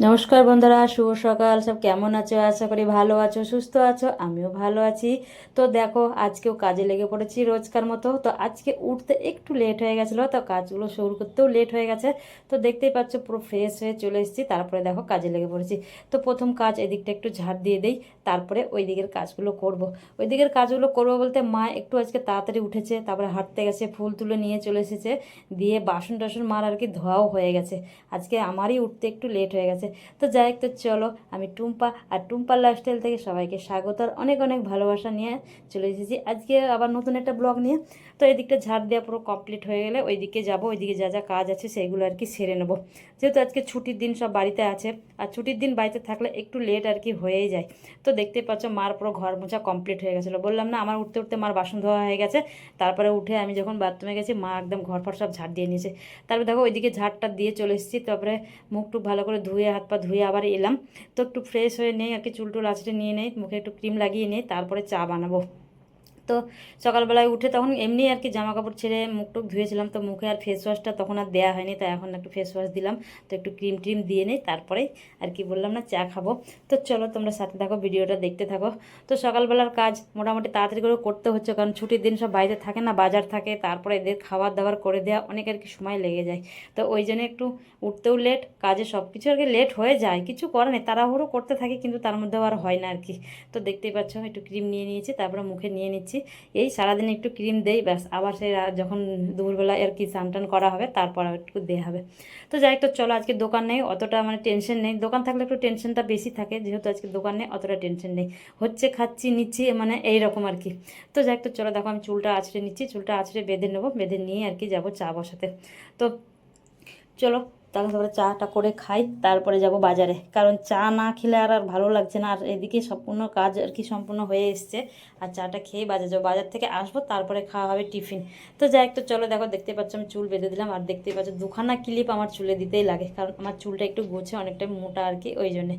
নমস্কার বন্ধুরা, শুভ সকাল। সব কেমন আছো? আশা করি ভালো আছো, সুস্থ আছো। আমিও ভালো আছি। তো দেখো, আজকেও কাজে লেগে পড়েছি রোজকার মতো। তো আজকে উঠতে একটু লেট হয়ে গেছিল, তো কাজগুলো শুরু করতেও লেট হয়ে গেছে। তো দেখতেই পাচ্ছ, পুরো ফ্রেশ হয়ে চলে এসেছি। তারপরে দেখো, কাজে লেগে পড়েছি। তো প্রথম কাজ, এদিকটা একটু ঝাড় দিয়ে দেই। তারপরে ওই দিকের কাজগুলো করব। ওই দিকের কাজগুলো করব বলতে মা একটু আজকে তাড়াতাড়ি উঠেছে, তারপরে হাঁটতে গেছে, ফুল তুলে নিয়ে চলে এসেছে। দিয়ে বাসন টাসন মার আর কি ধোয়াও হয়ে গেছে। আজকে আমারই উঠতে একটু লেট হয়ে গেছে। তো যাই হোক, তো চলো, আমি টুম্পা, আর টুম্পার লাইফস্টাইল থেকে সবাইকে স্বাগত আর অনেক অনেক ভালোবাসা নিয়ে চলে এসেছি। আজকে আবার নতুন একটা ব্লগ নিয়ে। তো এদিকটা ঝাড় দেওয়া পুরো কমপ্লিট হয়ে গেলে ওইদিকে যাব, ওইদিকে যা যা কাজ আছে সেইগুলো আর কি সেরে নেব। যেহেতু আজকে ছুটির দিন সব বাড়িতে আছে, আর ছুটির দিন বাড়িতে থাকলে একটু লেট আর কি হয়েই যায়। তো দেখতে পাচ্ছ মার পুরো ঘর মোছা কমপ্লিট হয়ে গেছিল। বললাম না, আমার উঠতে উঠতে মার বাসন ধোয়া হয়ে গেছে। তারপরে উঠে আমি যখন বাথরুমে গেছি, মা একদম ঘর ফর সব ঝাড় দিয়ে নিয়েছে। তারপরে দেখো ওইদিকে ঝাড়টা দিয়ে চলে এসেছি। তারপরে মুখ টুক ভালো করে ধুয়ে হাত পা ধুয়ে আবার এলাম। তো একটু ফ্রেশ হয়ে নেই, আর কি চুল টুল আছড়ে নিয়ে নেই, মুখে একটু ক্রিম লাগিয়ে নেই তারপরে চা বানাবো। তো সকালবেলায় উঠে তখন এমনি আর কি জামা কাপড় ছেড়ে মুখ টুক ধুয়েছিলাম, তো মুখে আর ফেস ওয়াশটা তখন আর দেওয়া হয়নি, তাই এখন একটু ফেস ওয়াশ দিলাম, তো একটু ক্রিম ট্রিম দিয়ে নিই, তারপরে আর কি বললাম না, চা খাব। তো চলো তোমরা সাথে থাকো, ভিডিওটা দেখতে থাকো। তো সকালবেলার কাজ মোটামুটি তাড়াতাড়ি করে করতে হচ্ছে, কারণ ছুটির দিন সব বাইরে থাকে না, বাজার থাকে, তারপরে এদের খাবার দাবার করে দেওয়া, অনেক আর কি সময় লেগে যায়। তো ওই জন্য একটু উঠতেও লেট কাজে সব কিছু আর কি লেট হয়ে যায়, কিছু করে নেই, তাড়াহুড়ো করতে থাকি, কিন্তু তার মধ্যেও আর হয় না আর কি। তো দেখতেই পাচ্ছ, একটু ক্রিম নিয়ে নিয়েছি, তারপরে মুখে নিয়ে নিচ্ছি। এই সারাদিন একটু ক্রিম দেই, ব্যাস। আবার সেই যখন দুপুরবেলায় আর কি স্নান করা হবে, তারপর একটু দেওয়া হবে। তো যাই তো চলো আজকে দোকান নেই, অতটা মানে টেনশন নেই। দোকান থাকলে একটু টেনশনটা বেশি থাকে, যেহেতু আজকে দোকান নেই, অতটা টেনশন নেই। হচ্ছে খাচ্ছি, নিচ্ছি মানে এই রকম আর কি। তো যাই তো চলো দেখো আমি চুলটা আছড়ে নিচ্ছি। চুলটা আছড়ে বেঁধে নেব, বেঁধে নিয়ে আর কি যাব চা বসাতে। তো চলো তাহলে তারপরে চাটা করে খাই, তারপরে যাব বাজারে। কারণ চা না খেলে আর আর ভালো লাগছে না, আর এদিকে সম্পূর্ণ কাজ আর কি সম্পূর্ণ হয়ে এসছে। আর চাটা খেয়ে বাজার যাব, বাজার থেকে আসব, তারপরে খাওয়া হবে টিফিন। তো যাই একটু চলো দেখো, দেখতে পাচ্ছ আমি চুল বেঁধে দিলাম, আর দেখতে পাচ্ছ দুখানা ক্লিপ আমার চুলে দিতেই লাগে, কারণ আমার চুলটা একটু গোছে অনেকটা মোটা আর কি, ওই জন্যে।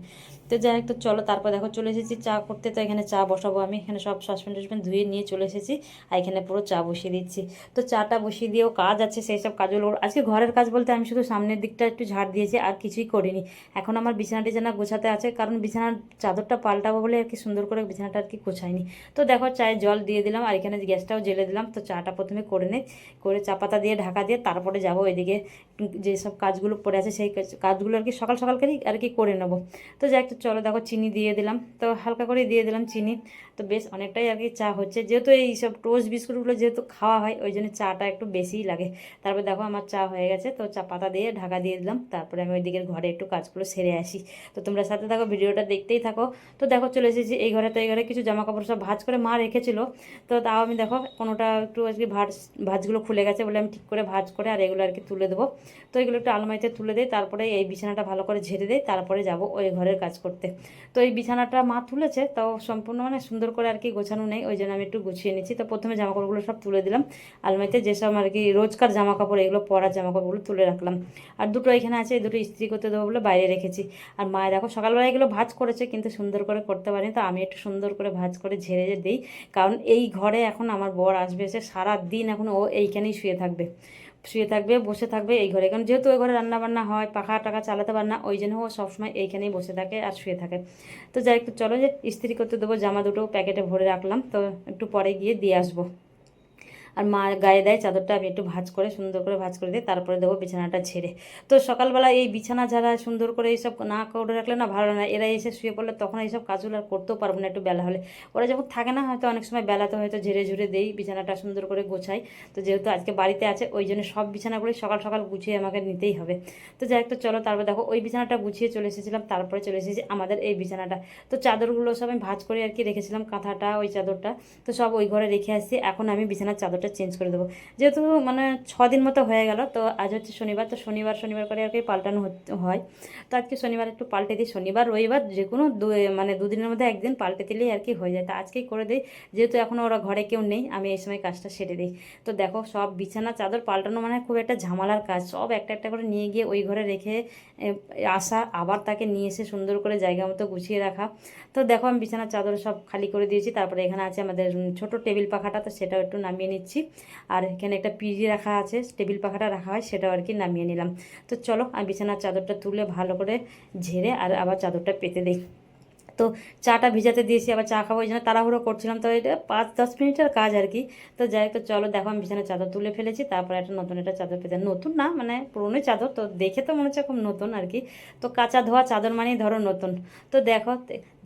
তো যাই তো চলো তারপর দেখো, চলে এসেছি চা করতে, তো এখানে চা বসাবো আমি। এখানে সব সসপ্যান টসপ্যান ধুয়ে নিয়ে চলে এসেছি, আর এখানে পুরো চা বসিয়ে দিচ্ছি। তো চাটা বসিয়ে দিয়েও কাজ আছে, সেই সব কাজগুলো। আজকে ঘরের কাজ বলতে আমি শুধু সামনের দিকটা একটু ঝাড় দিয়েছি, আর কিছুই করিনি। এখন আমার বিছানা টিছানা গোছাতে আছে, কারণ বিছানার চাদরটা পাল্টাবো বলে আর কি সুন্দর করে বিছানাটা আর কি গোছাইনি। তো দেখো, চায়ে জল দিয়ে দিলাম, আর এখানে গ্যাসটাও জেলে দিলাম। তো চাটা প্রথমে করে নেই করে চা পাতা দিয়ে, ঢাকা দিয়ে, তারপরে যাব ওইদিকে যেসব কাজগুলো পড়ে আছে সেই কাজগুলো আর কি সকাল সকাল করেই আর কি করে নেব। তো যাই একটু চলো দেখো, চিনি দিয়ে দিলাম। তো হালকা করে দিয়ে দিলাম চিনি। তো বেশ অনেকটাই আর কি চা হচ্ছে, যেহেতু এই সব টোস্ট বিস্কুটগুলো যেহেতু খাওয়া হয়, ওই জন্য চাটা একটু বেশিই লাগে। তারপর দেখো, আমার চা হয়ে গেছে, তো চা পাতা দিয়ে ঢাকা দিয়ে দিলাম। তারপরে আমি ওই দিকের ঘরে একটু কাজগুলো সেরে আসি। তো তোমরা সাথে থাকো, ভিডিওটা দেখতেই থাকো। তো দেখো, চলে এসেছি এই ঘরে। তো এই ঘরে কিছু জামা কাপড় সব ভাজ করে মা রেখেছিল। তো তাও আমি দেখো, কোনোটা একটু আজকে ভাজ, ভাজগুলো খুলে গেছে বলে আমি ঠিক করে ভাজ করে আর এগুলো আর কি তুলে দেবো। তো এগুলো একটু আলমারিতে তুলে দিই, তারপরে এই বিছানাটা ভালো করে ঝেড়ে দিই, তারপরে যাব ওই ঘরের কাজ করতে। তো এই বিছানাটা মা তুলেছে তাও সম্পূর্ণ মানে সুন্দর করে আর কি গোছানো নেই, ওই জন্য আমি একটু গুছিয়ে নিচ্ছি। তো প্রথমে জামা কাপড়গুলো সব তুলে দিলাম। আলমারিতে যেসব আর কি রোজকার জামা কাপড় এগুলো পরার জামা কাপড়গুলো তুলে রাখলাম। আর দুটো এখানে আছে, দুটো ইস্ত্রি করতে দেবো বলে বাইরে রেখেছি। আর মায়ের দেখো সকালবেলা এগুলো ভাজ করেছে, কিন্তু সুন্দর করে করতে পারিনি। তো আমি একটু সুন্দর করে ভাজ করে ঝেড়ে যে দিই। কারণ এই ঘরে এখন আমার বর আসবে এসে সারা দিন এখন ও এইখানেই শুয়ে থাকবে। শুয়ে থাকবে, বসে থাকবে এই ঘরে। কারণ যেহেতু ওই ঘরে রান্না বান্না হয়, পাখা টাকা চালাতে পারে না, ওই জন্য ও সবসময় এইখানেই বসে থাকে আর শুয়ে থাকে। তো যাই একটু চলো যে ইস্ত্রি করতে দেবো, জামা দুটো প্যাকেটে ভরে রাখলাম। তো একটু পরে গিয়ে দিয়ে আসব। আর মা গায়ে দেয় চাদরটা আমি একটু ভাজ করে, সুন্দর করে ভাজ করে দিই তারপরে দেবো বিছানাটা ছেড়ে তো সকালবেলা এই বিছানা যারা সুন্দর করে এইসব না করে রাখলে না ভালো না। এরা এসে শুয়ে পড়লে তখন এইসব কাজগুলো আর করতেও পারব না একটু বেলা হলে। ওরা যখন থাকে না, হয়তো অনেক সময় বেলাতে হয়তো ঝেড়ে ঝুড়ে দেই, বিছানাটা সুন্দর করে গোছাই। তো যেহেতু আজকে বাড়িতে আছে, ওই জন্য সব বিছানাগুলোই সকাল সকাল গুছিয়ে আমাকে নিতেই হবে। তো যাই তো চলো তারপর দেখো, ওই বিছানাটা গুছিয়ে চলে এসেছিলাম, তারপরে চলে এসেছি আমাদের এই বিছানাটা। তো চাদরগুলো সব আমি ভাজ করে আর কি রেখেছিলাম, কাঁথাটা, ওই চাদরটা। তো সব ওই ঘরে রেখে আসছি। এখন আমি বিছানার চাদরটা চেঞ্জ করে দেবো। যেহেতু মানে ছ দিন মতো হয়ে গেল, তো আজ হচ্ছে শনিবার, তো শনিবার শনিবার করে আর কি পাল্টানো হয়। তো আজকে শনিবার একটু পাল্টে দিই, শনিবার, রবিবার যে কোনো দু- মানে দুদিনের মধ্যে একদিন পাল্টে দিলেই আর কি হয়ে যায়। তো আজকেই করে দিই, যেহেতু এখনও ওরা ঘরে কেউ নেই, আমি এই সময় কাজটা সেরে দিই। তো দেখো সব বিছানা, চাদর পাল্টানো মানে খুব একটা ঝামেলার কাজ। সব একটা একটা করে নিয়ে গিয়ে ওই ঘরে রেখে আসা, আবার তাকে নিয়ে এসে সুন্দর করে জায়গা মতো গুছিয়ে রাখা। তো দেখো আমি বিছানার চাদর সব খালি করে দিয়েছি, তারপরে এখানে আছে আমাদের ছোট টেবিল পাখাটা, তো সেটাও একটু নামিয়ে নিচ্ছি। করছি। আর এখানে একটা পিজি রাখা আছে, টেবিল পাখাটা রাখা হয়, সেটাও আর কি নামিয়ে নিলাম। তো চলো, আমি বিছানার চাদরটা তুলে ভালো করে ঝেড়ে আর আবার চাদরটা পেতে দিই। তো চাটা ভিজাতে দিয়েছি, আবার চা খাব ওই জন্য তাড়াহুড়ো করছিলাম। তো এটা পাঁচ দশ মিনিটের কাজ আর কি। তো যাই তো চলো, দেখো, আমি বিছানার চাদর তুলে ফেলেছি। তারপরে একটা নতুন একটা চাদর পেতে নতুন না মানে পুরনোই চাদর, তো দেখে তো মনে হচ্ছে খুব নতুন আর কি। তো কাঁচা ধোয়া চাদর মানেই ধরো নতুন। তো দেখো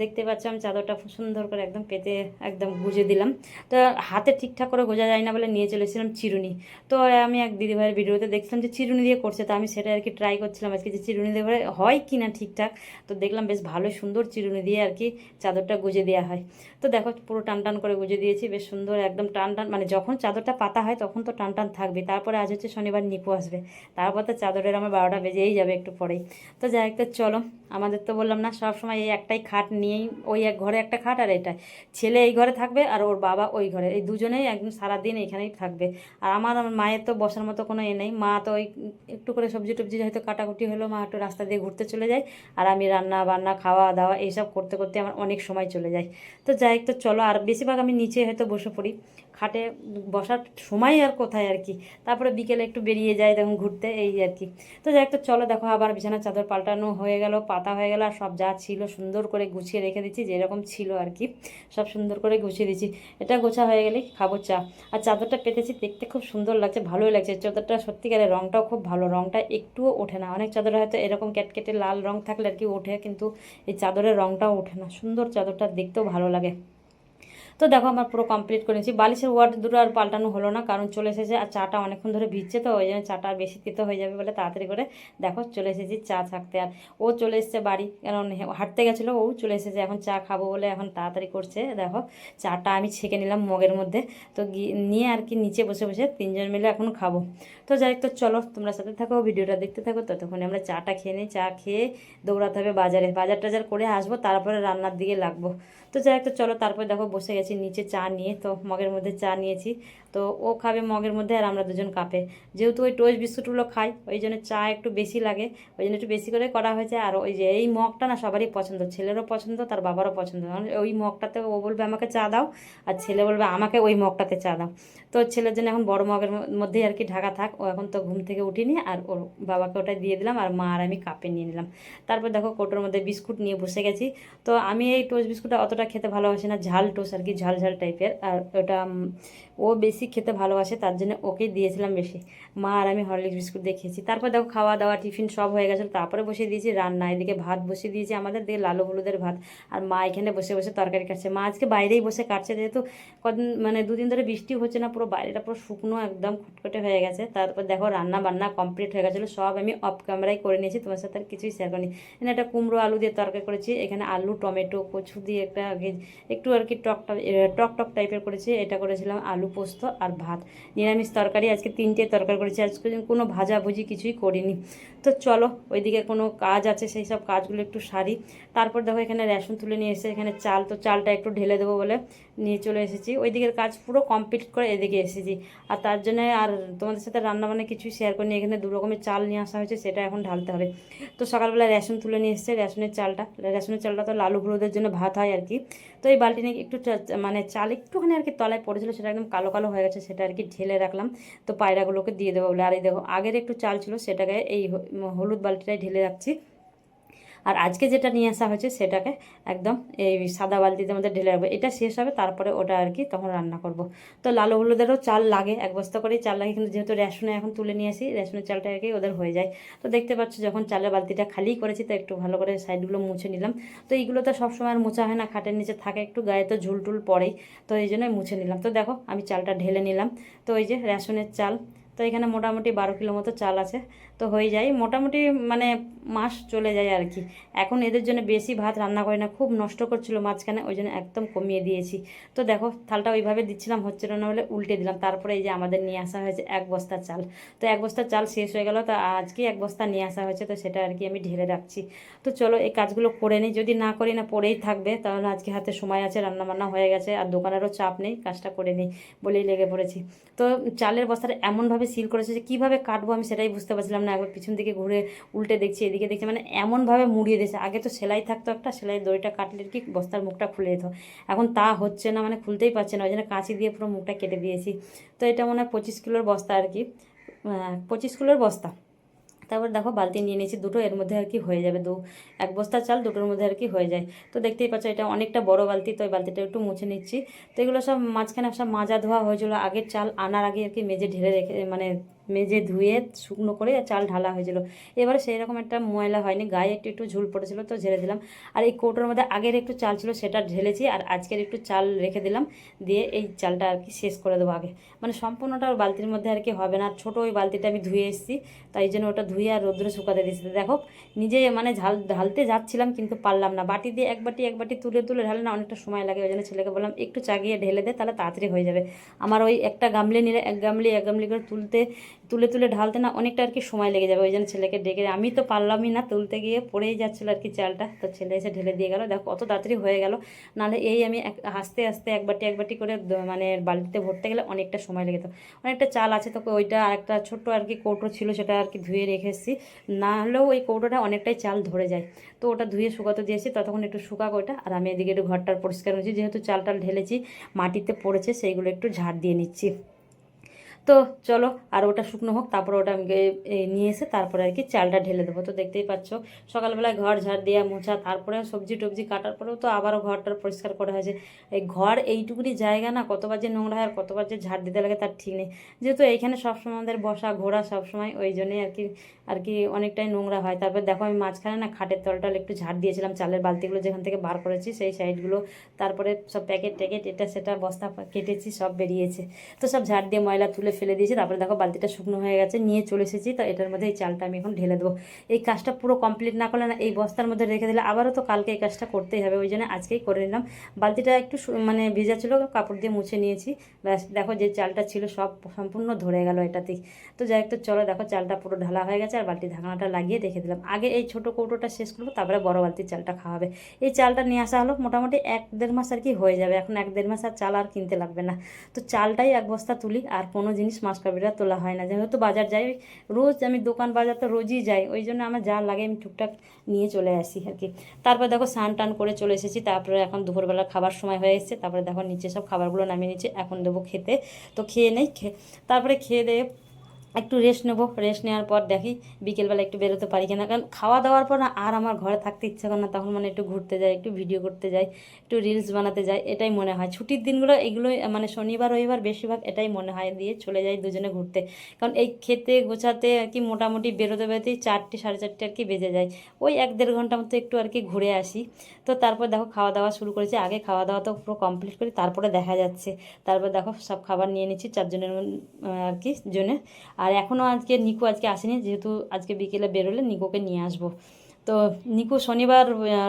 দেখতে পাচ্ছ, আমি চাদরটা সুন্দর করে একদম পেতে একদম গুজে দিলাম। তো হাতে ঠিকঠাক করে গোজা যায় না বলে নিয়ে চলেছিলাম চিরুনি। তো আমি এক দিদিভাইয়ের ভিডিওতে দেখছিলাম যে চিরুনি দিয়ে করছে, তো আমি সেটা আর কি ট্রাই করছিলাম আজকে যে চিরুনি দিয়ে হয় কি না ঠিকঠাক। তো দেখলাম বেশ ভালো সুন্দর চিরুনি দিয়ে আর কি চাদরটা গুজে দেওয়া হয়। তো দেখো পুরো টান টান করে গুজে দিয়েছি, বেশ সুন্দর একদম টান টান মানে যখন চাদরটা পাতা হয় তখন তো টান টান থাকবে। তারপরে আজ হচ্ছে শনিবার, নিপু আসবে। তারপর তো চাদরের আমার বারোটা বেজেই যাবে একটু পরেই। তো যাই তো চলো, আমাদের তো বললাম না সব সময় এই একটাই খাট নিয়েই ওই এক ঘরে একটা খাট আর এটা। ছেলে এই ঘরে থাকবে আর ওর বাবা ওই ঘরে। এই দুজনেই একদম সারাদিন এখানেই থাকবে। আর আমার মায়ের তো বসার মতো কোনো এ নেই। মা তো ওই একটু করে সবজি টবজি হয়তো কাটাকুটি হলো, মা একটু রাস্তা দিয়ে ঘুরতে চলে যায় আর আমি রান্না বান্না, খাওয়া দাওয়া এইসব করতে করতে আমার অনেক সময় চলে যায়। তো যাই তো চলো আর বেশিরভাগ আমি নিচে হয়তো বসে পড়ি। খাটে বসার সময় আর কোথায় আর কি। তারপরে বিকেলে একটু বেরিয়ে যায় তখন ঘুরতে, এই আর কি। তো যাই তো চলো দেখো আবার বিছানার চাদর পাল্টানো হয়ে গেল, পাতা হয়ে গেল আর সব যা ছিল সুন্দর করে গুছিয়ে রেখে দিচ্ছি, যেরকম ছিল আর কি। সব সুন্দর করে গুছিয়ে দিচ্ছি। এটা গোছা হয়ে গেলে খাব চা। আর চাদরটা পেতেছি, দেখতে খুব সুন্দর লাগছে, ভালোই লাগছে। চাদরটা সত্যিকারের রঙটাও খুব ভালো রঙটা একটুও ওঠে না। অনেক চাদরে হয়তো এরকম ক্যাটকেটে লাল রং থাকলে আর কি ওঠে, কিন্তু এই চাদরের রঙটাও ওঠে না। সুন্দর চাদরটা দেখতেও ভালো লাগে। তো দেখো আমার পুরো কমপ্লিট করে নিয়েছি। বালিশের ওয়ার্ড দুটো আর পাল্টানো হলো না, কারণ চলে এসেছে আর চাটা অনেকক্ষণ ধরে ভিজছে তো, ওই জন্য চাটা বেশি তিতো হয়ে যাবে বলে তাড়াতাড়ি করে দেখো চলে এসেছি চা থাকতে আর ও চলে এসেছে বাড়ি, কারণ হাঁটতে গেছিল, ও চলে এসেছে, এখন চা খাব বলে এখন তাড়াতাড়ি করছে। দেখো চাটা আমি ছেঁকে নিলাম মগের মধ্যে, তো নিয়ে আর কি নিচে বসে বসে তিনজন মিলে এখন খাব। তো যাই তো চলো তোমরা সাথে থাকো, ভিডিওটা দেখতে থাকো, ততক্ষণে আমরা চাটা খেয়ে নিই, চা খেয়ে দৌড়াতে হবে বাজারে। বাজার টাজার করে আসব, তারপরে রান্নার দিকে লাগবো। তো যাই তো চলো তারপর দেখো বসে গেছি নিচে চা নিয়ে, তো মগের মধ্যে চা নিয়েছি। তো ও খাবে মগের মধ্যে আর আমরা দুজন কাপে। যেহেতু ওই টোস্ট বিস্কুটগুলো খাই, ওই জন্য চা একটু বেশি লাগে, ওই জন্য একটু বেশি করে করা হয়েছে। আর ওই যে এই মগটা না সবারই পছন্দ, ছেলেরও পছন্দ, তার বাবারও পছন্দ। কারণ ওই মগটাতে ও বলবে আমাকে চা দাও, আর ছেলে বলবে আমাকে ওই মগটাতে চা দাও। তো ছেলের জন্য এখন বড় মগের মধ্যেই আর কি ঢাকা থাক, ও এখন তো ঘুম থেকে উঠিনি, আর ওর বাবাকে ওটা দিয়ে দিলাম, আর মা আর আমি কাপে নিয়ে নিলাম। তারপর দেখো কোটোর মধ্যে বিস্কুট নিয়ে বসে গেছি। তো আমি এই টোস্ট বিস্কুটটা অতটা খেতে ভালোবাসি না, ঝাল টোস্ট আর কি ঝাল ঝাল টাইপের, আর ওটা ও বেশি খেতে ভালোবাসে, তার জন্য ওকেই দিয়েছিলাম বেশি। মা আর আমি হরলিক্স বিস্কুট দিয়ে খেয়েছি। তারপর দেখো খাওয়া দাওয়া, টিফিন সব হয়ে গেছিল, তারপরে বসিয়ে দিয়েছি রান্না, এদিকে ভাত বসিয়ে দিয়েছি আমাদের দিকে লালু হলুদের ভাত। আর মা এখানে বসে বসে তরকারি কাটছে। মা আজকে বাইরেই বসে কাটছে, যেহেতু কদিন মানে দুদিন ধরে বৃষ্টি হচ্ছে না, পুরো বাইরেটা পুরো শুকনো, একদম খুটখুটে হয়ে গেছে। তারপর দেখো রান্না বান্না কমপ্লিট হয়ে গেছিল, সব আমি অফ ক্যামেরাই করে নিয়েছি, তোমার সাথে আর কিছুই শেয়ার করিনি। এখানে একটা কুমড়ো আলু দিয়ে তরকারি করেছি, এখানে আলু, টমেটো, কচু দিয়ে একটা একটু আর কি টক টক- টক টাইপের করেছি, এটা করেছিলাম আলু পোস্ত আর ভাত। নিরামিষ তরকারি, আজকে তিনটে তরকারি করেছি, আজকে কোনো ভাজাভুজি কিছুই করিনি। তো চলো, ওইদিকে কোনো কাজ আছে, সেই সব কাজগুলো একটু সারি। তারপর দেখো এখানে রেশন তুলে নিয়ে এসেছে, এখানে চাল, তো চালটা একটু ঢেলে দেবো বলে নিয়ে চলে এসেছি। ওই দিকের কাজ পুরো কমপ্লিট করে এদিকে এসেছি। আর তার জন্য আর তোমাদের সাথে রান্না বান্না কিছুই শেয়ার করিনি, এখানে দু রকমের চাল নিয়ে আসা হয়েছে, সেটা এখন ঢালতে হবে। তো সকালবেলা রেশন তুলে নিয়ে এসেছে, রেশনের চালটা। রেশনের চালটা তো লালু হলুদের জন্য ভাত হয় আর কি। তো এই বালতি নিয়ে একটু মানে চাল একটুখানি আর কি তলায় পড়েছিল, সেটা একদম কালো কালো হয়ে গেছে, সেটা আর কি ঢেলে রাখলাম। তো পায়রাগুলোকে দিয়ে দেবো বলে। আর এই দেখো, আগের একটু চাল ছিল, সেটাকে এই হলুদ বালতিটাই ঢেলে রাখছি। আর আজকে যেটা নিয়ে আসা হয়েছে সেটাকে একদম এই সাদা বালতিতে আমাদের ঢেলে রাখব। এটা শেষ হবে, তারপরে ওটা আর কি তখন রান্না করব। তো লালু হলুদেরও চাল লাগে, এক বস্তা করেই চাল লাগে, কিন্তু যেহেতু রেশনে এখন তুলে নিয়ে আসি, রেশনের চালটা আর কি ওদের হয়ে যায়। তো দেখতে পাচ্ছ যখন চালের বালতিটা খালি করেছি, তো একটু ভালো করে সাইডগুলো মুছে নিলাম। তো এইগুলো তো সবসময় আর মোছা হয় না, খাটের নিচে থাকে, একটু গায়ে তো ঝুলটুল পড়েই। তো এই জন্যই মুছে নিলাম। তো দেখো আমি চালটা ঢেলে নিলাম। তো এই যে রেশনের চাল, তো এখানে মোটামুটি বারো কিলো মতো চাল আছে। তো হয়ে যায়। মোটামুটি মানে মাস চলে যায় আর কি এখন এদের জন্য বেশি ভাত রান্না করে না, খুব নষ্ট করছিল মাঝখানে, ওই জন্য একদম কমিয়ে দিয়েছি। তো দেখো, থালটা ওইভাবে দিচ্ছিলাম হচ্ছিল না বলে উল্টে দিলাম। তারপরে এই যে আমাদের নিয়ে আসা হয়েছে এক বস্তা চাল। তো এক বস্তা চাল শেষ হয়ে গেল, তো আজকে এক বস্তা নিয়ে আসা হয়েছে, তো সেটা আর কি আমি ঢেলে রাখছি। তো চলো, এই কাজগুলো করে নিই। যদি না করি না, পড়েই থাকবে। তাহলে আজকে হাতে সময় আছে রান্না বান্না হয়ে গেছে, আর দোকানেরও চাপ নেই, কাজটা করে নিই বলেই লেগে পড়েছি। তো চালের বস্তাটা এমনভাবে সিল করেছে যে কীভাবে কাটবো আমি সেটাই বুঝতে পারছিলাম না। একবার পিছন দিকে ঘুরে উল্টে দেখছি, এদিকে দেখছি মানে এমনভাবে মুড়িয়ে দিয়েছে। আগে তো সেলাই থাকতো একটা, সেলাই দড়িটা কাটলে কি বস্তার মুখটা খুলে যেত। এখন তা হচ্ছে না মানে খুলতেই পারছে না, ওই জন্য কাঁচি দিয়ে পুরো মুখটা কেটে দিয়েছি। তো এটা মনে হয় পঁচিশ কিলোর বস্তা আর কি। পঁচিশ কিলোর বস্তা। তারপর দেখো বালতি নিয়ে নিয়েছি, দুটো, এর মধ্যে আর কি হয়ে যাবে। দু, এক বস্তা চাল, দুটোর মধ্যে আর কি হয়ে যায়। তো দেখতেই পাচ্ছ, এটা অনেকটা বড় বালতি, তো ওই বালতিটা একটু মুছে নিচ্ছি। তো এগুলো সব মাঝখানে সব মাজা ধোয়া হয়েছিল আগের চাল আনার আগে আর কি মেজে ঢেলে রেখে মানে মেজে ধুয়ে শুকনো করে চাল ঢালা হয়েছিল। এবারে সেই রকম একটা ময়লা হয়নি, গায়ে একটু একটু ঝুল পড়েছিল তো ঝেড়ে দিলাম। আর এই কৌটোর মধ্যে আগের একটু চাল ছিল সেটা ঢেলেছি আর আজকের একটু চাল রেখে দিলাম। দিয়ে এই চালটা আর কি শেষ করে দেবো আগে। মানে সম্পূর্ণটা ওর বালতির মধ্যে আর কি হবে না। ছোটো ওই বালতিটা আমি ধুয়ে এসেছি, তাই জন্য ওটা ধুয়ে আর রোদ্রে শুকাতে দিয়েছি। দেখো, নিজে মানে ঝাল, ঢালতে যাচ্ছিলাম কিন্তু পারলাম না। বাটি দিয়ে এক বাটি এক বাটি তুলে তুলে ঢালে না অনেকটা সময় লাগে। ওই জন্য ছেলেকে বললাম, একটু চাগিয়ে ঢেলে দে, তাহলে তাড়াতাড়ি হয়ে যাবে। আমার ওই একটা গামলি নিলে, এক গামলি এক গামলি করে তুলতে তুলে তুলে ঢালতে না অনেকটা আর কি সময় লেগে যাবে, ওই জন্য ছেলেকে ডেকে আমি তো পারলামই না তুলতে গিয়ে পড়েই যাচ্ছিল আর কি চালটা। তো ছেলে এসে ঢেলে দিয়ে গেল, দেখো কত তাড়াতাড়ি হয়ে গেল। নাহলে এই আমি এক আস্তে আস্তে এক বাটি এক বাটি করে মানে বালতিতে ভরতে গেলে অনেকটা সময় লেগে যেত। অনেকটা চাল আছে তো ওইটা আর একটা ছোট্ট আর কি কৌটো ছিল সেটা আর কি ধুয়ে রেখে এসেছি। না হলেও ওই কৌটোটা অনেকটাই চাল ধরে যায়। তো ওটা ধুয়ে শুকাতে দিয়েছি, ততক্ষণ একটু শুকাক ওইটা, আর আমি এদিকে একটু ঘরটার পরিষ্কার হয়েছি যেহেতু চাল টাল ঢেলেছি, মাটিতে পড়েছে, সেইগুলো একটু ঝাড় দিয়ে নিচ্ছি। তো চলো, আর ওটা শুকনো হোক, তারপর ওটা আমি নিয়ে এসে তারপরে আর কি চালটা ঢেলে দেবো। তো দেখতেই পাচ্ছ, সকালবেলায় ঘর ঝাড় দেওয়া মোছা, তারপরে সবজি টবজি কাটার পরেও তো আবারও ঘরটার পরিষ্কার করা হয়েছে। এই ঘর এইটুকুনি জায়গা না, কতবার যে নোংরা হয় আর কতবার যে ঝাড় দিতে লাগে তার ঠিক নেই। যেহেতু এইখানে সবসময় আমাদের বসা, ঘোরা সবসময়, ওই জন্যই আর কি আর কি অনেকটাই নোংরা হয়। তারপর দেখো আমি মাঝখানে না খাটের তলটাল একটু ঝাড় দিয়েছিলাম, চালের বালতিগুলো যেখান থেকে বার করেছি, সেই সাইডগুলো, তারপরে সব প্যাকেট ট্যাকেট, এটা সেটা বস্তা কেটেছি, সব বেরিয়েছে। তো সব ঝাড় দিয়ে ময়লা তুলে ফেলে দিয়েছি, তারপরে দেখো বালতিটা শুকনো হয়ে গেছে, নিয়ে চলে এসেছি, তো এটার মধ্যে এই চালটা আমি এখন ঢেলে দেবো। এই কাজটা পুরো কমপ্লিট না করলে না, এই বস্তার মধ্যে রেখে দিলে আবারও তো কালকে এই কাজটা করতেই হবে, ওই জন্য আজকেই করে নিলাম। বালতিটা একটু মানে ভেজা ছিল, কাপড় দিয়ে মুছে নিয়েছি, ব্যাস দেখো যে চালটা ছিল সব সম্পূর্ণ ধরে গেল এটাতেই। তো যাই তো চলো দেখো চালটা পুরো ঢালা হয়ে গেছে, আর বালতি ঢাকনাটা লাগিয়ে রেখে দিলাম। আগে এই ছোটো কৌটোটা শেষ করব, তারপরে বড় বালতির চালটা খাওয়াবে এই চালটা নিয়ে আসা হলো মোটামুটি এক দেড় মাস আর কি হয়ে যাবে, এখন এক দেড় মাস আর চাল আর কিনতে লাগবে না। তো চালটাই এক বস্তা তুলি, আর কোনো জিনিস মাসকাবিরা তোলা হয় না। যেহেতু বাজার যাই, রোজ আমি দোকান বাজার তো রোজই যাই, ওই জন্য আমার যা লাগে আমি টুকটাক নিয়ে চলে আসি আর কি। তারপর দেখো স্নান টান করে চলে এসেছি, তারপরে এখন দুপুরবেলা খাবার সময় হয়ে এসেছে, তারপরে দেখো নিচে সব খাবারগুলো নামিয়ে নিচ্ছে এখন দেবো খেতে। তো খেয়ে নেই তারপরে খেয়ে দিয়ে একটু রেস্ট নেব। রেস্ট নেওয়ার পর দেখি বিকেলবেলা একটু বেরোতে পারি কিনা। কারণ খাওয়া দাওয়ার পর না আর আমার ঘরে থাকতে ইচ্ছা করে না, তখন মানে একটু ঘুরতে যাই, একটু ভিডিও করতে যাই, একটু রিলস বানাতে যাই, এটাই মনে হয়। ছুটির দিনগুলো এগুলোই মানে শনিবার, রবিবার বেশিরভাগ এটাই মনে হয় দিয়ে চলে যাই দুজনে ঘুরতে। কারণ এই খেতে গোছাতে আর কি মোটামুটি বেরোতে বেরোতেই চারটে, সাড়ে চারটে আর কি বেজে যায়। ওই এক দেড় ঘণ্টা মতো একটু আর কি ঘুরে আসি। তো তারপর দেখো খাওয়া দাওয়া শুরু করেছি। আগে খাওয়া দাওয়া তো পুরো কমপ্লিট করি, তারপরে দেখা যাচ্ছে। তারপর দেখো সব খাবার নিয়ে নিচ্ছি চারজনের আর কি জন্য আর এখনও আজকে নিকু আজকে আসেনি, যেহেতু আজকে বিকেলে বেরোলে নিকুকে নিয়ে আসব। তো নিকু শনিবার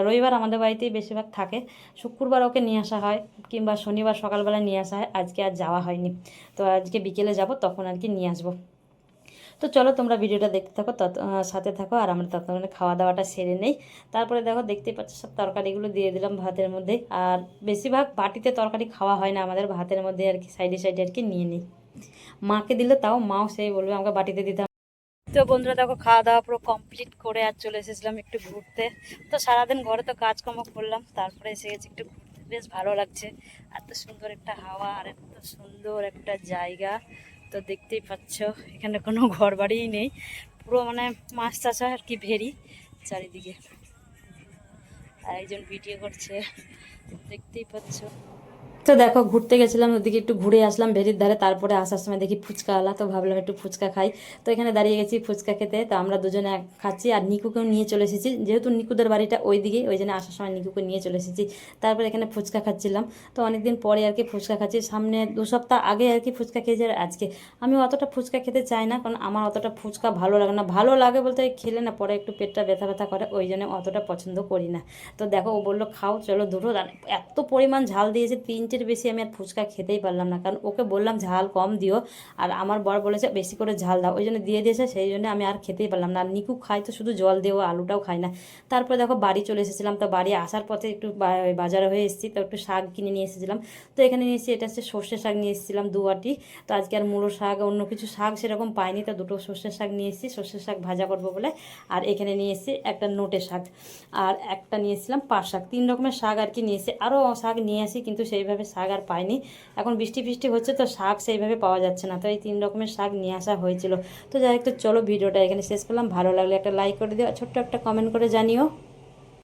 রবিবার আমাদের বাড়িতেই বেশিরভাগ থাকে। শুক্রবার ওকে নিয়ে আসা হয়, কিংবা শনিবার সকালবেলা নিয়ে আসা হয়, আজকে আর যাওয়া হয়নি। তো আজকে বিকেলে যাব, তখন আর কি নিয়ে আসব। তো চলো তোমরা ভিডিওটা দেখতে থাকো, তত সাথে থাকো, আর আমরা ততক্ষণে খাওয়া দাওয়াটা সেরে নেই। তারপরে দেখো দেখতেই পাচ্ছ সব তরকারিগুলো দিয়ে দিলাম ভাতের মধ্যে। আর বেশিরভাগ বাটিতে তরকারি খাওয়া হয় না, আমাদের ভাতের মধ্যে আর কি, সাইডে সাইডে আর কি নিয়ে নিই। মাকে দিলে তাও মাও সেই বলবে, আমাকে বাটিতে দিতে। তো বন্ধুরা দেখো খাওয়া দাওয়া পুরো কমপ্লিট করে আর চলে এসেছিলাম একটু ঘুরতে। তো সারাদিন ঘরে তো কাজকর্ম করলাম, তারপরে এসে গেছি একটু ঘুরতে। বেশ ভালো লাগছে। এত সুন্দর একটা হাওয়া আর এত সুন্দর একটা জায়গা। তো দেখতেই পাচ্ছ, এখানে কোনো ঘর বাড়িই নেই। পুরো মানে মাছ চাষা আর কি ভেরি চারিদিকে। আর একজন ভিডিও করছে, দেখতেই পাচ্ছ। তো দেখো, ঘুরতে গেছিলাম, ওদিকে একটু ঘুরে আসলাম ভেরির ধারে। তারপরে আসার সময় দেখি ফুচকা আলা, তো ভাবলাম একটু ফুচকা খাই। তো এখানে দাঁড়িয়ে গেছি ফুচকা খেতে। তো আমরা দুজনে খাচ্ছি, আর নিকুকেও নিয়ে চলে এসেছি। যেহেতু নিকুদের বাড়িটা ওই দিকে ওই জন্য আসার সময় নিকুকে নিয়ে চলে এসেছি। তারপরে এখানে ফুচকা খাচ্ছিলাম। তো অনেকদিন পরে আর কি ফুচকা খাচ্ছি। সামনে দু সপ্তাহ আগে আর কি ফুচকা খেয়েছি আর আজকে। আমি অতটা ফুচকা খেতে চাই না, কারণ আমার অতটা ফুচকা ভালো লাগে না। ভালো লাগে বলতে খেলে না, পরে একটু পেটটা ব্যথা ব্যথা করে, ওই জন্য অতটা পছন্দ করি না। তো দেখো, ও বলল, খাও, চলো দুটো। এত পরিমাণ ঝাল দিয়েছে, তিনটে তিনটের বেশি আমি আর ফুচকা খেতেই পারলাম না। কারণ ওকে বললাম, ঝাল কম দিও। আর আমার বর বলেছে, বেশি করে ঝাল দাও। ওই জন্য দিয়ে দিয়েছে, সেই জন্য আমি আর খেতেই পারলাম না। আর নিকু খাই তো শুধু জল দেও আলুটাও খাই না। তারপরে দেখো বাড়ি চলে এসেছিলাম। তো বাড়ি আসার পথে একটু বাজারে হয়ে এসেছি। তো একটু শাক কিনে নিয়ে এসেছিলাম। তো এখানে নিয়ে এসেছি, এটা হচ্ছে সর্ষে শাক নিয়ে এসেছিলাম দু আটি। তো আজকে আর মূলো শাক, অন্য কিছু শাক সেরকম পাইনি। তো দুটো সর্ষে শাক নিয়ে এসেছি। সর্ষে শাক ভাজা করব বলে। আর এখানে নিয়ে এসেছি একটা নোটে শাক। আর একটা নিয়ে এসেছিলাম পাট শাক। তিন রকমের শাক আর কি নিয়ে এসেছি। আরও শাক নিয়ে আসি, কিন্তু সেইভাবে শাক আর পাইনি। এখন বৃষ্টি ফিষ্টি হচ্ছে তো শাক সেইভাবে পাওয়া যাচ্ছে না। তো এই তিন রকমের শাক নিয়ে আসা হয়েছিল। তো যাই হোক, তো চলো ভিডিওটা এখানে শেষ করলাম। ভালো লাগলে একটা লাইক করে দিও। ছোট্ট একটা কমেন্ট করে জানিও।